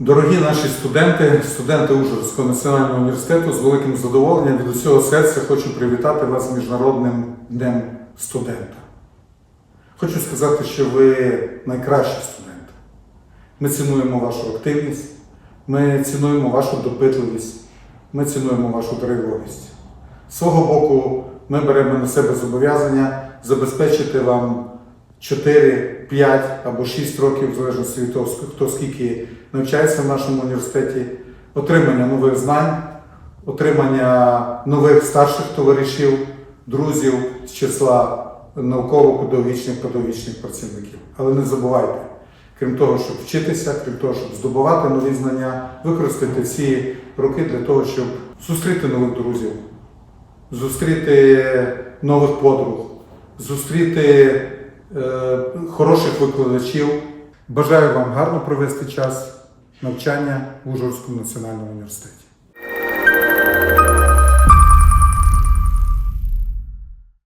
Дорогі наші студенти, студенти Ужгородського національного університету, з великим задоволенням від усього серця хочу привітати вас Міжнародним днем студента. Хочу сказати, що ви найкращі студенти. Ми цінуємо вашу активність, ми цінуємо вашу допитливість, ми цінуємо вашу деревовість. З свого боку, ми беремо на себе зобов'язання забезпечити вам 4, 5 або 6 років, в залежності від того, хто скільки навчається в нашому університеті, отримання нових знань, отримання нових старших товаришів, друзів з числа науково-педагогічних педагогічних працівників. Але не забувайте, крім того, щоб вчитися, крім того, щоб здобувати нові знання, використати всі роки для того, щоб зустріти нових друзів, зустріти нових подруг, зустріти хороших викладачів. Бажаю вам гарно провести час навчання в Ужгородському національному університеті.